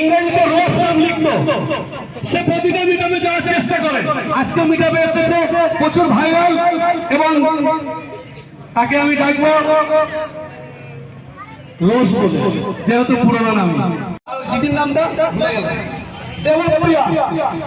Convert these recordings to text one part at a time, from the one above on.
ইংরেজিতে রোজ নাম লিখতো সে প্রতিটা মিটাবে যাওয়ার চেষ্টা করে। আজকে মিটাবে এসেছে প্রচুর ভাইরাল এবং তাকে আমি ডাকবো রোজ বলে। যেহেতু পুরোনো নাম। দিদির নামটা? ভুলে গেলাম দেবপ্রিয়া।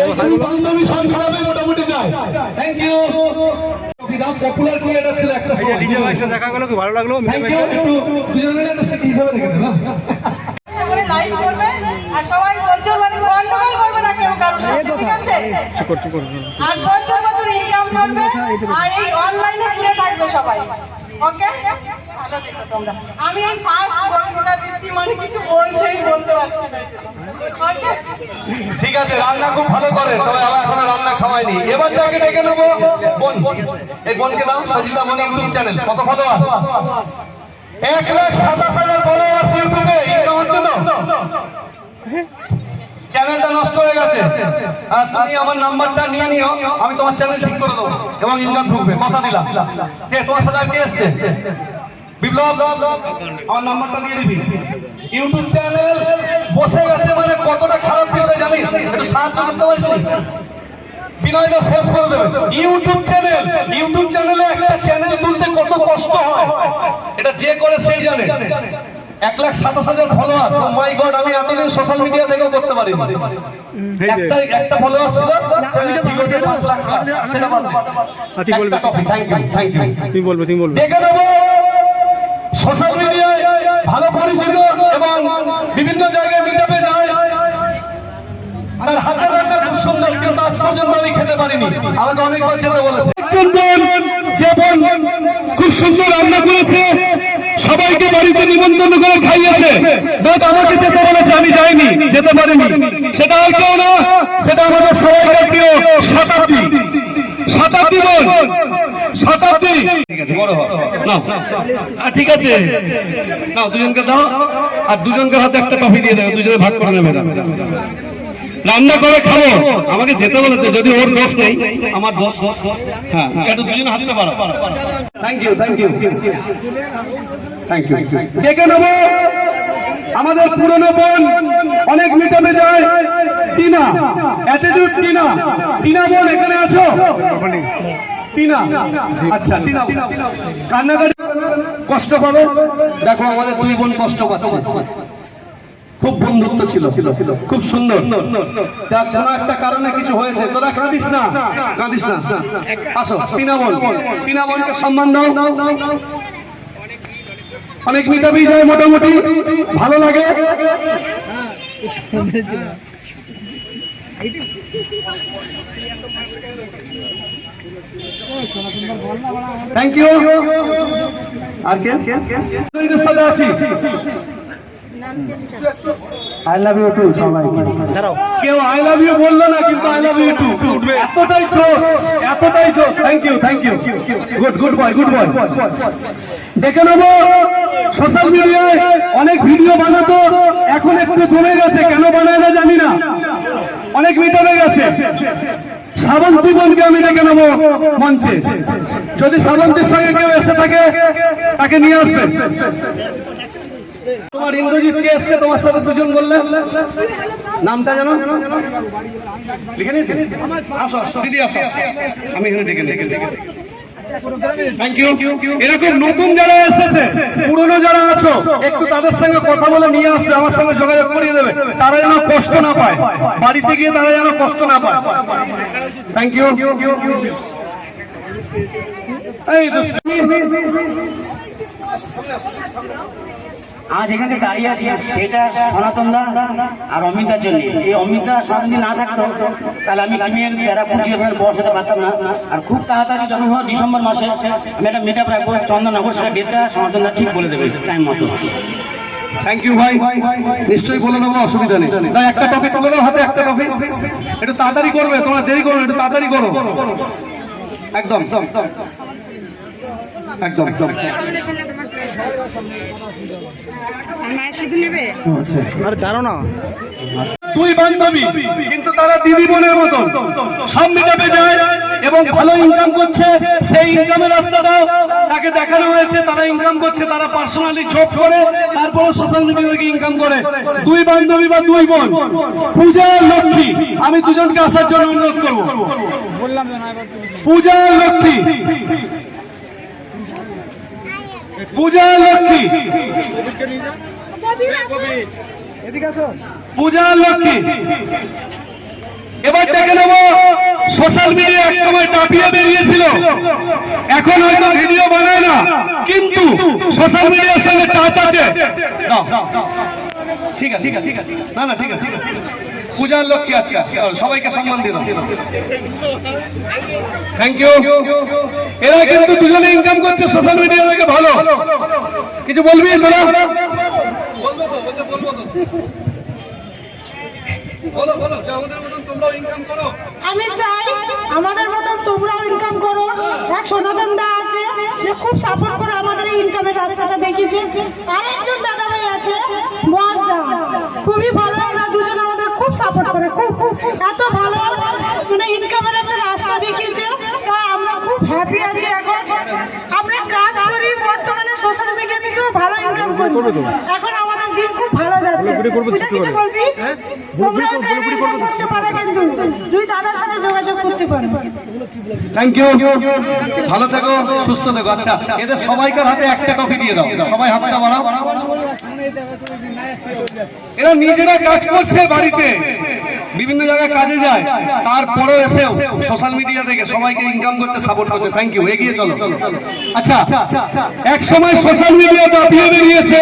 এই দুই বান্ধবী সংসারে মোটামুটি যায়। Thank you Bidhan popular creator ছিল একটা সময়। দেখা গেল কি ভালো লাগল? একটু দুজন মিলে একটা স্মৃতি হিসাবে রেখে দেন করে লাইভ করবে আর সবাই প্রচুর মানে গন্ডগোল করবে না কেউ কারোর সাথে ঠিক আছে? চুকর চুকর আর প্রচুর প্রচুর ইনকাম করবে আর এই অনলাইনে জুড়ে থাকবে সবাই। ওকে ভালো আমি এই ফার্স্ট দিচ্ছি মানে কিছু বলছে বলতে পারছি ঠিক আছে রান্না খুব ভালো করে তবে আমার এখনও রান্না খাওয়াইনি। এবার যাকে ডেকে নেব বোন। এই বোনকে দাও সজিতা মনি ইউটিউব চ্যানেল কত ফলোয়ার এক লাখ সাতাশ হাজার ফলোয়ার ইউটিউবে ইনকাম হচ্ছে তো। চ্যানেলটা নষ্ট হয়ে গেছে। আর তুমি আমার নাম্বারটা নিয়ে নিও, আমি তোমার চ্যানেল ঠিক করে দেবো, এবং ইনকাম ঢুকবে, কথা দিলাম। কে, তোমার সাথে আর কে এসছে? বিপ্লব, আমার নাম্বারটা দিয়ে দিবি। ইউটিউব চ্যানেল বসে গেছে মানে কতটা খারাপ বিষয় জানিস? একটু সাহায্য করতে পারিস? বিনয় হেল্প করে দেবে। ইউটিউব চ্যানেল ইউটিউব চ্যানেলে একটা চ্যানেল তুলতে কত কষ্ট হয়? এটা যে করে সেই জানে। এক লাখ সাতাশ হাজার ফলোয়ার মাই গড আমি এতদিন সোশ্যাল মিডিয়া থেকেও করতে পারি একটা একটা ফলোয়ার ছিল। দে। তুমি বলবে তুমি বলবে। দেখে নেব। সোশ্যাল মিডিয়ায় ভালো পরিচিত এবং বিভিন্ন জায়গায় মিটাপে যায় তার হাতে রান্না খুব সুন্দর কিন্তু আজ পর্যন্ত আমি খেতে পারিনি। আমাকে অনেকবার যেতে বলেছে। খুব সুন্দর রান্না করেছে, সবাইকে বাড়িতে নিমন্ত্রণ করে খাইয়েছে। আমাকে যেতে বলেছে, আমি যাইনি, যেতে পারিনি। সেটা আর কেউ না, সেটা আমাদের সবাইকার প্রিয় শতাব্দী। শতাব্দী ঠিক আছে নাও দুজনকে দাও। আর দুজনকে হাতে একটা টফি দিয়ে দেবে দুজনে ভাগ করে নেবে। রান্না করে খাব। আমাকে যেতে বলেছে যদি ওর দোষ নেই। আমার দোষ হ্যাঁ। একটু দুজনে হাতটা পারো। Thank you thank you thank you ডেকে নেব। আমাদের পুরনো বোন অনেক মিটাবে যায়। টিনা অ্যাটিটিউড টিনা। টিনা বোন এখানে আছো? টিনা। আচ্ছা টিনা কান্নাকাটি কষ্ট পাবে। দেখো আমাদের দুই বোন কষ্ট পাচ্ছে। খুব বন্ধুত্ব ছিল। খুব সুন্দর। যা কোনো একটা কারণে কিছু হয়েছে? তোরা কাঁদিস না। কাঁদিস না। আসো টিনা বোন টিনা বোনকে সম্মান দাও। অনেক মিটাবেই যায় মোটামুটি ভালো লাগে। থ্যাংক ইউ আর কে? সাথে আছি আই লাভ ইউ টু সবাই কেউ আই লাভ ইউ বলল না কিন্তু আই লাভ ইউ টু এতটাই জোস এতটাই জোস thank you thank you good good boy good boy দেখে নেব সোশ্যাল মিডিয়ায় অনেক ভিডিও বানাতো এখন একটু কমে গেছে। কেন বানায় না জানি না। অনেক মিটাবে গেছে। শ্রাবন্তী বোনকে আমি ডেকে নেব মঞ্চে। যদি শ্রাবন্তীর সঙ্গে কেউ এসে থাকে তাকে নিয়ে আসবে। তোমার ইন্দ্রজিৎ কে এসছে তোমার সাথে দুজন বললে? নামটা জানো? লিখে নিয়েছে? আসো আসো। দিদি আসো আমি এখানে ডেকে ডেকে এরকম নতুন যারা এসেছে পুরনো যারা আছো একটু তাদের সঙ্গে কথা বলে নিয়ে আসবে আমার সঙ্গে যোগাযোগ করিয়ে দেবে। তারা যেন কষ্ট না পায়। বাড়িতে গিয়ে তারা যেন কষ্ট না পায়। থ্যাংক ইউ এই আজ এখানে দাঁড়িয়ে আছি সেটা সনাতন দা আর অমিতার জন্য। এই অমিতা সনাতন না থাকতো, তাহলে আমি টিমের প্যারা পুঁজি ওখানে বসাতে পারতাম না? আর খুব তাড়াতাড়ি যখন হয় ডিসেম্বর মাসে, আমি একটা মেকআপ রাখব, চন্দননগর, সেটা ডেটটা সনাতন দা ঠিক বলে দেবে টাইম মতো। থ্যাংক ইউ ভাই। নিশ্চয়ই বলে দেবো, অসুবিধা নেই। তাই একটা টপিক তুলে দাও হাতে, একটা টপিক একটু তাড়াতাড়ি করবে, তোমরা দেরি করো একটু তাড়াতাড়ি করো। একদম। একদম আরে না দুই বান্ধবী কিন্তু তারা দিদি বোনের মতন। সব মিটাপে যায় এবং ভালো ইনকাম করছে সেই ইনকামের রাস্তাটাও তাকে দেখানো হয়েছে তারা ইনকাম করছে তারা পার্সোনালি জব করে তারপরে সোশ্যাল মিডিয়া থেকে ইনকাম করে। দুই বান্ধবী বা দুই বোন পূজা লক্ষ্মী আমি দুজনকে আসার জন্য অনুরোধ করব। পূজা লক্ষ্মী পূজা লক্ষ্মী। পূজা লক্ষ্মী। এবার দেখে নেব সোশ্যাল মিডিয়া এক সময় টাপিয়ে বেরিয়েছিল। এখন হয়তো ভিডিও বানায় না কিন্তু সোশ্যাল মিডিয়ার সঙ্গে টাচ আছে। ঠিক আছে ঠিক আছে ঠিক আছে। না না ঠিক আছে ঠিক আছে। পূজার লক্ষ্মী আচ্ছা সবাইকে সম্মান দাও। থ্যাংক ইউ এরা কিন্তু দুজনে ইনকাম করছে সোশ্যাল মিডিয়া থেকে ভালো। কিছু বলবি তোরা? আমি চাই আমাদের তোমরাও ইনকাম করো। এক আছে, যে খুব সাপোর্ট করে আমাদের ইনকামের রাস্তাটা দেখিয়েছে। আর একজন দাদা ভাই আছে বস দা। খুবই ভালো, আমরা দুজন আমাদের খুব সাপোর্ট করে খুব খুব এত ভালো মানে ইনকামের একটা রাস্তা দেখিয়েছে তা আমরা খুব হ্যাপি আছি এখন। আমরা কাজ করি বর্তমানে সোশ্যাল মিডিয়া থেকেও ভালো ইনকাম করি এখন ভালো যাচ্ছে। কিছু করে। বলবি ঘুরে ঘুরে চাইলে করতে পারো কিন্তু। দুই দাদার সাথে যোগাযোগ করতে পারো থ্যাংক ইউ ভালো থেকো সুস্থ থেকো। আচ্ছা এদের সবাইকার হাতে একটা কপি দিয়ে দাও। সবাই হাতটা বাড়াও। এরা নিজেরা কাজ করছে বাড়িতে। বিভিন্ন জায়গায় কাজে যায়। তারপরেও এসেও সোশ্যাল মিডিয়া থেকে সবাইকে ইনকাম করতে সাপোর্ট করছে। থ্যাংক ইউ এগিয়ে চলো। আচ্ছা এক সময় সোশ্যাল মিডিয়া দাবিয়ে বেরিয়েছে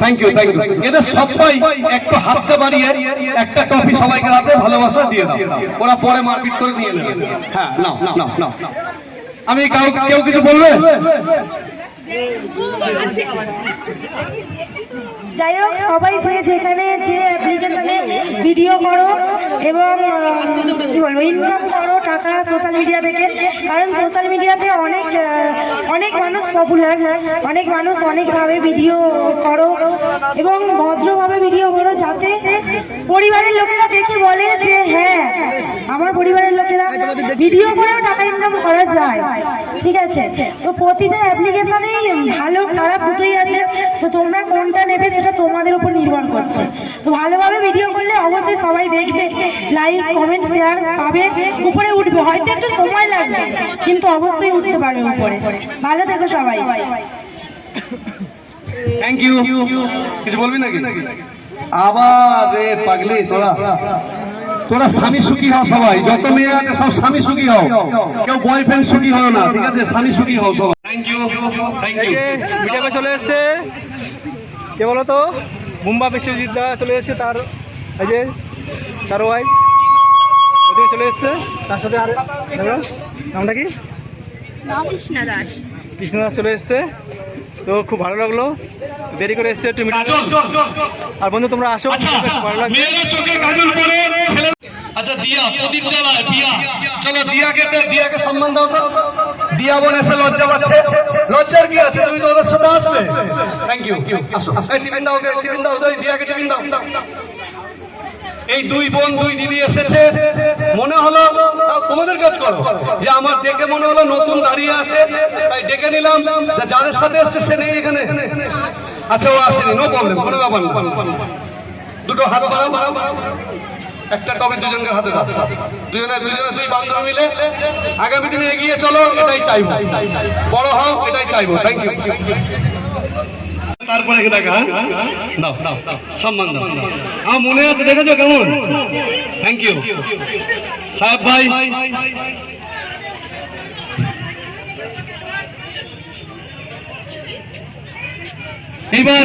থ্যাংক ইউ থ্যাংক ইউ এদের সবাই একটু হাতটা বাড়িয়ে একটা টপি সবাইকে রাতে ভালোবাসা দিয়ে দাও। ওরা পরে মারপিট করে দিয়ে নেবে। হ্যাঁ নাও নাও নাও। আমি কাউ কেউ কিছু বলবে? যাই হোক, সবাই যে যেখানে যে অ্যাপ্লিকেশনে ভিডিও করো এবং কি বলব ইনকাম করো টাকা সোশ্যাল মিডিয়া থেকে। কারণ সোশ্যাল মিডিয়াতে অনেক অনেক মানুষ পপুলার অনেক মানুষ অনেকভাবে ভিডিও করো এবং ভদ্রভাবে ভিডিও করো যাতে পরিবারের লোকেরা দেখে বলে যে হ্যাঁ আমার পরিবারের লোকেরা ভিডিও করেও টাকা ইনকাম করা যায়। ঠিক আছে? তো প্রতিটা অ্যাপ্লিকেশনেই ভালো, খারাপ দুটোই আছে। তো তোমরা কোনটা নেবে সেটা তোমাদের উপর নির্ভর করছে। তো ভালোভাবে ভিডিও করলে অবশ্যই সবাই দেখবে লাইক কমেন্ট শেয়ার পাবে। উপরে উঠবে। হয়তো একটু সময় লাগবে, কিন্তু অবশ্যই উঠতে পারবে উপরে। ভালো থেকো সবাই। থ্যাংক ইউ কিছু বলবি নাকি? আবার রে পাগলি, তোরা। তোরা স্বামী সুখী হও সবাই। যত মেয়ে আছে সব স্বামী সুখী হও। কেউ বয়ফ্রেন্ড সুখী হও না ঠিক আছে? স্বামী সুখী হও সবাই। থ্যাংক ইউ থ্যাংক ইউ মিডিয়ামে চলে এসছে। কে বলো তো? মুম্বা বিশ্বজিৎ দা চলে এসছে তার এই যে তার ওয়াইফ ওদিকে চলে এসছে তার সাথে আর দেখো, নামটা কি? কৃষ্ণ দাস। চলে এসছে। তো খুব ভালো লাগল। দেরি করে এসছে একটু আর বন্ধু তোমরা আসো। খুব ভালো লাগছে। আচ্ছা দিয়া, প্রদীপ জ্বালায় দিয়া। চলো, দিয়াকে তো, দিয়াকে সম্মান দাও তো। দিয়া বোন এসে লজ্জা পাচ্ছে। লজ্জার কি আছে? তুমি তো ওদের সাথে আসবে। থ্যাংক ইউ টিফিন দাও টিফিন দাও দিয়াকে টিফিন দাও। এই দুই বোন, দুই দিদি এসেছে। মনে হলো তোমাদের কাজ করো। যে আমার ডেকে মনে হলো নতুন দাঁড়িয়ে আছে। তাই ডেকে নিলাম। যাদের সাথে এসছে, সে নেই এখানে। আচ্ছা ও আসেনি নো প্রবলেম কোনো ব্যাপার না। দুটো হাত বাড়াও। একটা টবে দুজনকে হাতে দাও। দুজনে দুজনে দুই বান্ধব মিলে আগামী দিনে এগিয়ে চলো এটাই চাইব। বড় হও এটাই চাইব। থ্যাংক ইউ তারপরে দেখা দাও দাও দাও। সম্মান দাও। আমার মনে আছে দেখেছ কেমন? থ্যাংক ইউ সাহেব ভাই এইবার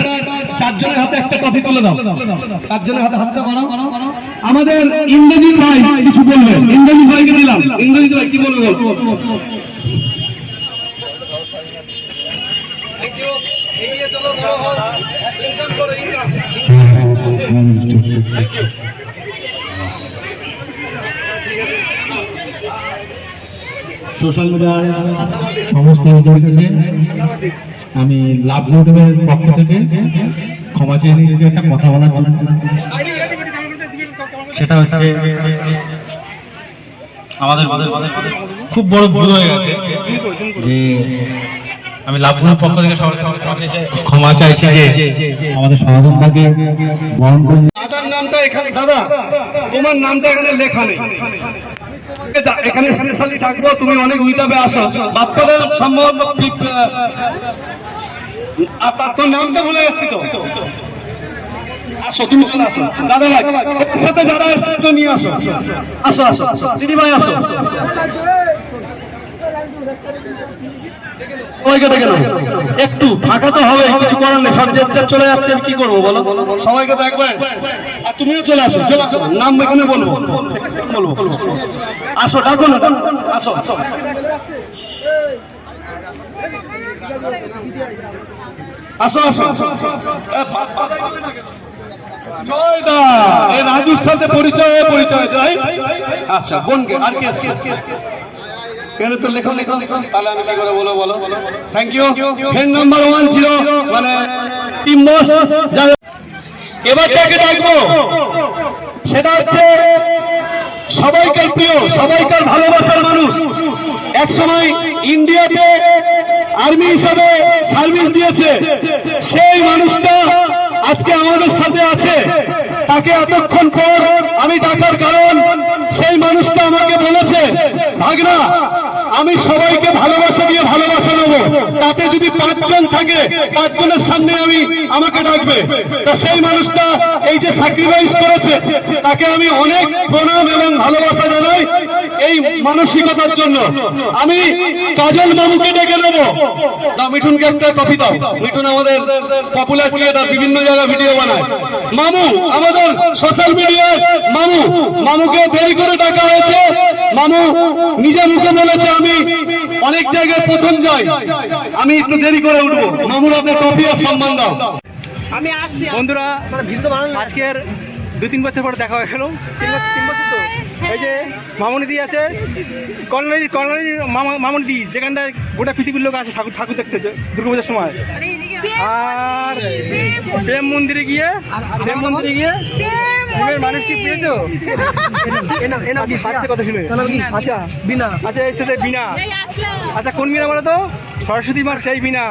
চারজনের হাতে একটা ট্রফি তুলে দাও। চারজনের হাতে হাতটা বাড়াও। আমাদের ইন্দ্রজিৎ ভাই কিছু বলবে ইন্দ্রজিৎ ভাইকে দিলাম। ইন্দ্রজিৎ ভাই কি বলবে বলো? এগিয়ে সোশ্যাল মিডিয়ার সমস্ত আমি লাভ ইউটিউবের পক্ষ থেকে ক্ষমা চেয়ে নিয়েছি একটা কথা বলার জন্য। সেটা হচ্ছে আমাদের খুব বড় ভুল হয়ে গেছে যে আমি লাভগুলোর পক্ষ থেকে ক্ষমা চাইছি যে আমাদের সহযোগিতাকে বহন করে দাদার নামটা এখানে দাদা তোমার নামটা এখানে লেখা নেই। এখানে স্পেশালি থাকব তুমি অনেক মিটাবে আসো। বাচ্চাদের সম্ভবত আর তার নামটা ভুলে যাচ্ছি তো। দাদা আসো। আসো দিদি ভাই, আসো। সবাইকে। একটু ফাঁকা তো হবে, কিছু করার নেই। সব যে চলে যাচ্ছে কি করব বলো? সবাইকে তো একবার। আর তুমিও চলে আসো। চলে আসো। নাম এখানে বলব। বলব। আসো, ডাকো না। আসো আসো। আসো আসো জয় দা এ রাজুর সাথে পরিচয় পরিচয়, জয়। আচ্ছা বোনকে, আর কি আসছে তো থ্যাংক ইউ নাম্বার ওয়ান মানে এবার সেটা হচ্ছে সবাইকার প্রিয়, সবাইকার ভালোবাসার মানুষ। এক সময় ইন্ডিয়াতে আর্মি হিসাবে সার্ভিস দিয়েছে। আজকে আমাদের সাথে আছে। তাকে এতক্ষণ পর আমি ডাকার কারণ, সেই মানুষটা আমাকে বলেছে, ভাগনা, আমি সবাইকে ভালোবাসা। দিয়ে ভালোবাসা নেব। তাতে যদি পাঁচজন থাকে, পাঁচজনের সামনে আমি, আমাকে ডাকবে। তা সেই মানুষটা এই যে স্যাক্রিফাইস করেছে, তাকে আমি অনেক প্রণাম এবং ভালোবাসা জানাই এই মানসিকতার জন্য। আমি কাজল মামুকে ডেকে নেব। না মিঠুনকে একটা কপি দাও। মিঠুন আমাদের পপুলার ক্রিয়েটার বিভিন্ন জায়গায় ভিডিও বানায়। মামু, আমাদের সোশ্যাল মিডিয়ায় মামু। মামুকে দেরি করে ডাকা হয়েছে। মামু, নিজে মুখে বলেছে আমি অনেক জায়গায় প্রথম যাই আমি একটু দেরি করে উঠবো। মামুর আপনার কপি আর সম্মান দাও। আমি আসছি বন্ধুরা আজকের দু তিন বছর পরে দেখা হয়ে গেল। তিন বছর তো। এই যে মামনিদি আছে কল্যাণী কল্যাণী মামনিদি যেখানটায় গোটা পৃথিবীর লোক আসে ঠাকুর ঠাকুর দেখতে দুর্গাপূজার সময়। আর প্রেম মন্দিরে গিয়ে প্রেম মন্দিরে গিয়ে আচ্ছা, কথা শুনে। আচ্ছা আচ্ছা আচ্ছা কোন বিনা বলো তো? সরস্বতী মার সেই বিনা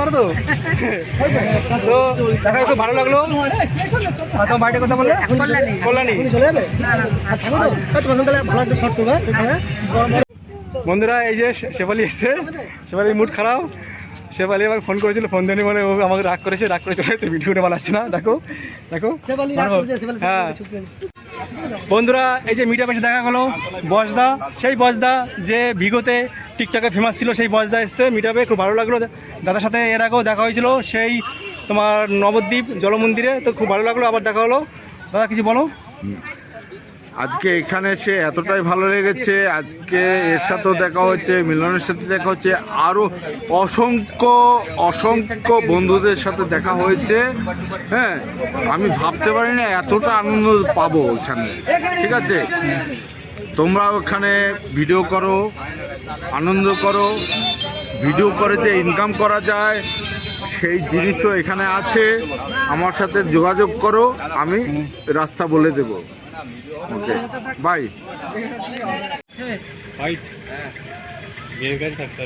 পারো তো? তো দেখা খুব ভালো লাগল। আর তোমার বাড়িতে কথা বললে? কল্যাণী। বন্ধুরা এই যে শেফালি এসছে। শেফালির মুড খারাপ। শেফালি এবার ফোন করেছিল ফোন দেয়নি মানে ও আমাকে রাগ করেছে রাগ করে চলে এসেছে ভিডিওটা বানাচ্ছে না? দেখো দেখো। হ্যাঁ। বন্ধুরা এই যে মিডিয়া পাশে দেখা গেলো বসদা সেই বসদা যে ভিগোতে টিকটকে ফেমাস ছিল সেই বসদা এসছে মিটাপে খুব ভালো লাগল। দাদার সাথে এর আগেও দেখা হয়েছিল, সেই তোমার নবদ্বীপ জলমন্দিরে, তো খুব ভালো লাগল, আবার দেখা হলো। দাদা, কিছু বলো? আজকে এখানে সে এতটাই ভালো লেগেছে, আজকে এর সাথেও দেখা হচ্ছে, মিলনের সাথে দেখা হচ্ছে আরও অসংখ্য অসংখ্য বন্ধুদের সাথে দেখা হয়েছে। হ্যাঁ আমি ভাবতে পারি না এতটা আনন্দ পাবো ওখানে। ঠিক আছে? তোমরা ওখানে ভিডিও করো আনন্দ করো ভিডিও করে যে ইনকাম করা যায় সেই জিনিসও এখানে আছে। আমার সাথে যোগাযোগ করো আমি রাস্তা বলে দেব। ওকে বাই মেয়ের কাছে থাকতে